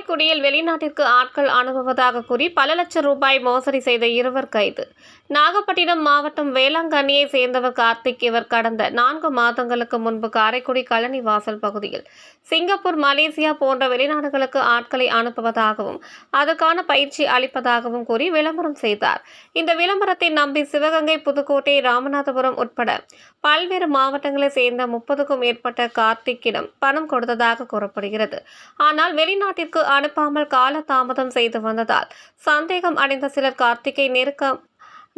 காரைக்குடியில் வெளிநாட்டிற்கு ஆட்கள் அனுப்புவதாக கூறி பல லட்சம் ரூபாய் மோசடி செய்த இருவர் கைது. நாகப்பட்டினம் மாவட்டம் வேளாங்கண்ணியை சேர்ந்தவர் கார்த்திக். இவர் கடந்த நான்கு மாதங்களுக்கு முன்பு காரைக்குடி கழனி வாசல் பகுதியில் சிங்கப்பூர் மலேசியா போன்ற வெளிநாடுகளுக்கு ஆட்களை அனுப்புவதாகவும் அதற்கான பயிற்சி அளிப்பதாகவும் கூறி விளம்பரம் செய்தார். இந்த விளம்பரத்தை நம்பி சிவகங்கை புதுக்கோட்டை ராமநாதபுரம் உட்பட பல்வேறு மாவட்டங்களைச் சேர்ந்த முப்பதுக்கும் மேற்பட்ட கார்த்திக்கிடம் பணம் கொடுத்ததாக கூறப்படுகிறது. ஆனால் வெளிநாட்டிற்கு அனுப்பாமல் கால தாமதம் செய்து வந்ததால் சந்தேகம் அடைந்த சிலர் கார்த்திக்கை நெருக்க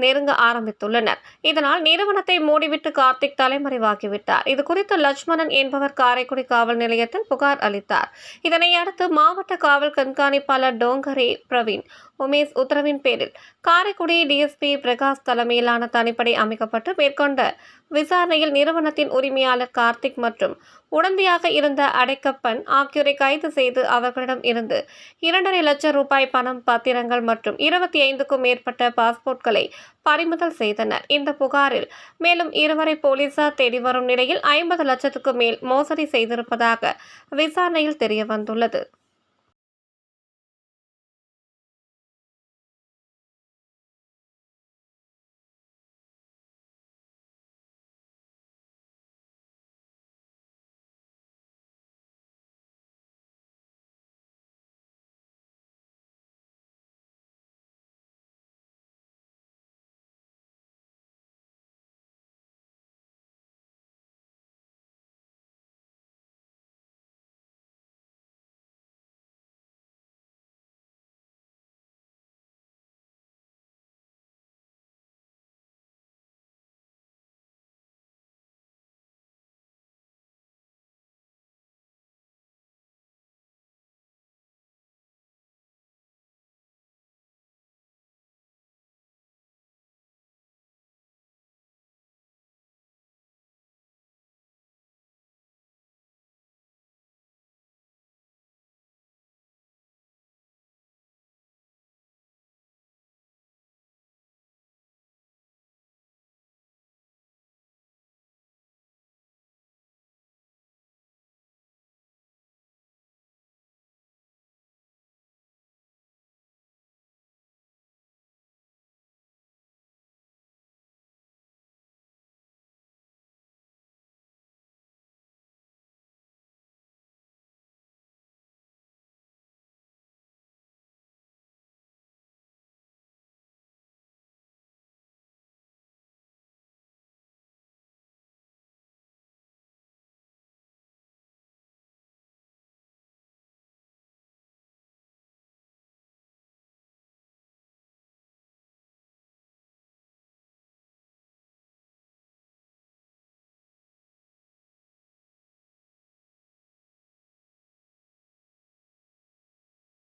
நெருங்க ஆரம்பித்துள்ளனர். இதனால் நிறுவனத்தை மூடிவிட்டு கார்த்திக் தலைமறைவாகிவிட்டார். இது குறித்து லட்சுமணன் என்பவர் காரைக்குடி காவல் நிலையத்தில் புகார் அளித்தார். இதனை அடுத்து மாவட்ட காவல் கண்காணிப்பாளர் டோங்கரே பிரவீன் உமேஷ் உத்தரவின் பேரில் காரைக்குடி டிஎஸ்பி பிரகாஷ் தலைமையிலான தனிப்படை அமைக்கப்பட்டு மேற்கொண்ட விசாரணையில் நிறுவனத்தின் உரிமையாளர் கார்த்திக் மற்றும் உடந்தையாக இருந்த அடைக்கப்பன் ஆகியோரை கைது செய்து அவர்களிடம் இருந்து இரண்டரை லட்சம் ரூபாய் பணம் பத்திரங்கள் மற்றும் இருபத்தி ஐந்துக்கும் மேற்பட்ட பாஸ்போர்ட்களை பறிமுதல் செய்தனர். இந்த புகாரில் மேலும் இருவரை போலீசார் தேடி வரும் நிலையில் ஐம்பது லட்சத்துக்கு மேல் மோசடி செய்திருப்பதாக விசாரணையில் தெரிய வந்துள்ளது